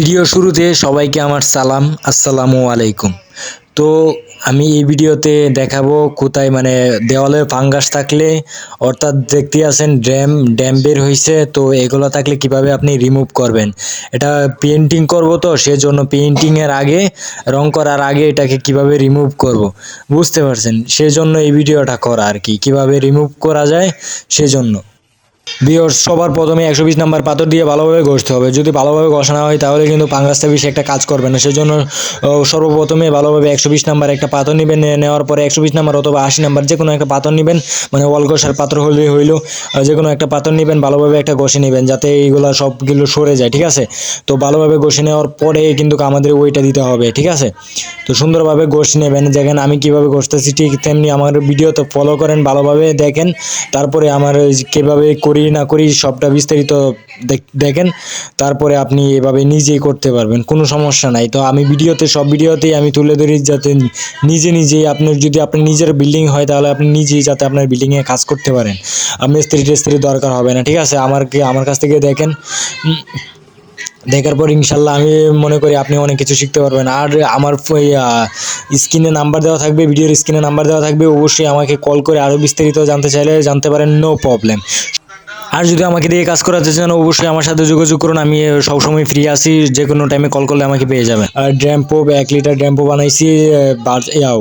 Video শুরুতে সবাইকে আমার সালাম, আসসালামু আলাইকুম। তো আমি এই ভিডিওতে দেখাবো কোথায় মানে দেওয়ালে ফাঙ্গাস থাকলে, অর্থাৎ দেখতে আছেন ড্যাম ড্যাম বের হয়েছে তো এগুলো থাকলে কীভাবে আপনি রিমুভ করবেন? এটা পেন্টিং করব তো, সেজন্য পেন্টিংয়ের আগে, রং করার আগে এটাকে কীভাবে রিমুভ করব? বুঝতে পারছেন? সেজন্য এই ভিডিওটা করা আর কি, কীভাবে রিমুভ করা যায়, সেজন্য। বিয়র সবার প্রথমে একশো বিশ নাম্বার পাথর দিয়ে ভালোভাবে ঘষতে হবে। যদি ভালোভাবে ঘষা না হয়, তাহলে কিন্তু পাঙ্গাসটা বেশি একটা কাজ করবে না। সেজন্য সর্বপ্রথমে ভালোভাবে একশো বিশ নাম্বার একটা পাথর নেবেন নেওয়ার পরে একশো বিশ নাম্বার অথবা আশি নাম্বার যে কোনো একটা পাথর নেবেন মানে ওয়াল ঘষার পাথর হলেই হইল যে কোনো একটা পাথর নেবেন, ভালোভাবে একটা ঘষে নেবেন, যাতে এইগুলো সবগুলো সরে যায়, ঠিক আছে? তো ভালোভাবে ঘষে নেওয়ার পরে কিন্তু আমাদের ওইটা দিতে হবে, ঠিক আছে? তো সুন্দরভাবে ঘষে নেবেন। দেখেন আমি কীভাবে ঘষতেছি, ঠিক তেমনি আমার ভিডিওতে ফলো করেন, ভালোভাবে দেখেন। তারপরে আমার যে করি না করি সবটা বিস্তারিত দেখ- দেখেন, তারপরে আপনি এভাবে নিজেই করতে পারবেন, কোনো সমস্যা নাই। তো আমি ভিডিওতে, সব ভিডিওতেই আমি তুলে ধরি যাতে নিজে নিজেই আপনার, যদি আপনার নিজের বিল্ডিং হয়, তাহলে আপনি নিজেই যাতে আপনার বিল্ডিংয়ে কাজ করতে পারেন। মিস্ত্রি টেস্ত্রি দরকার হবে না, ঠিক আছে? আমারকে আমার কাছ থেকে দেখেন। দেখার পর ইনশাল্লাহ আমি মনে করি আপনি অনেক কিছু শিখতে পারবেন। আর আমার স্ক্রিনে নাম্বার দেওয়া থাকবে, ভিডিওর স্ক্রিনে নাম্বার দেওয়া থাকবে, অবশ্যই আমাকে কল করে আরও বিস্তারিত জানতে চাইলে জানতে পারেন নো প্রবলেম আর যদি আমাকে দিয়ে কাজ করাতে চান, অবশ্যই আমার সাথে যোগাযোগ করুন। আমি সবসময় ফ্রি আছি যে কোনো টাইমে কল করলে আমাকে পেয়ে যাবেন। আর ড্যাম্পো এক লিটার ড্যাম্পো বানাইছি ইয়াও।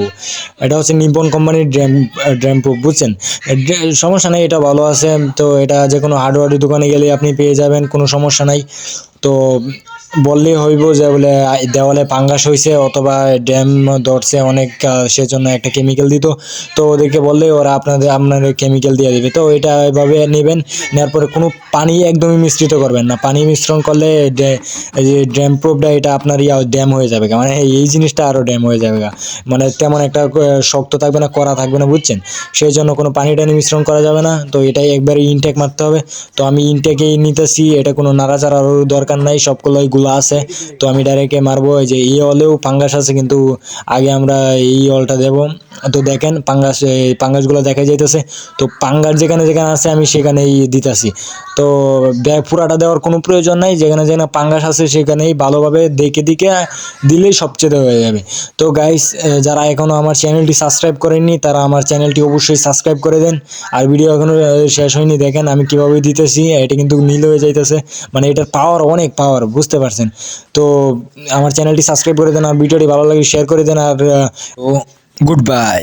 এটা হচ্ছে নিপন কোম্পানির ড্যাম ড্যাম্পো বুঝছেন? সমস্যা নেই, এটা ভালো আছে। তো এটা যে কোনো হার্ডওয়ারের দোকানে গেলে আপনি পেয়ে যাবেন, কোনো সমস্যা নাই। তো বললেই হইব যে বলে দেওয়ালে পাঙ্গাস হয়েছে অথবা ড্যাম ধরছে অনেক সেজন্য একটা কেমিক্যাল দিত। তো ওদেরকে বললে ওরা আপনাদের আপনার কেমিক্যাল দিয়ে দিবে। তো এটা এভাবে নেবেন, নেওয়ার পরে কোনো পানি একদমই মিশ্রিত করবেন না। পানি মিশ্রণ করলে যে ড্যাম প্রুফটা, এটা আপনার ইয়া ড্যাম হয়ে যাবে। মানে এই জিনিসটা আরও ড্যাম হয়ে যাবে। মানে তেমন একটা শক্ত থাকবে না করা থাকবে না, বুঝছেন? সেই জন্য কোনো পানি টানি মিশ্রণ করা যাবে না। তো এটাই একবারে ইনটেক মারতে হবে। তো আমি ইনটেকেই নিতেছি, এটা কোনো নাড়াচাড়ারও দরকার নাই, সবগুলোই গুলা আছে, তো আমি ডাইরেক্টে মারবো, এই যে এই অলেও ফাঙ্গাস আছে, কিন্তু আগে আমরা এই অলটা দেব। তো দেখেন পাঙ্গাস, এই পাঙ্গাসগুলো দেখা যাইতেছে। তো পাঙ্গাস যেখানে যেখানে আছে, আমি সেখানেই দিতেছি। তো ব্যাগ পুরাটা দেওয়ার কোনো প্রয়োজন নাই, যেখানে যেখানে পাঙ্গাস আছে সেখানেই ভালোভাবে দেখে দিকে দিলেই সবচেয়ে হয়ে যাবে। তো গাইস যারা এখনও আমার চ্যানেলটি সাবস্ক্রাইব করেননি, তারা আমার চ্যানেলটি অবশ্যই সাবস্ক্রাইব করে দেন। আর ভিডিও এখনও শেষ হয়নি, দেখেন আমি কীভাবে দিতেছি, এটা কিন্তু নীল হয়ে যাইতেছে। মানে এটার পাওয়ার অনেক পাওয়ার বুঝতে পারছেন? তো আমার চ্যানেলটি সাবস্ক্রাইব করে দেন, আর ভিডিওটি ভালো লাগে শেয়ার করে দেন, আর গুড বাই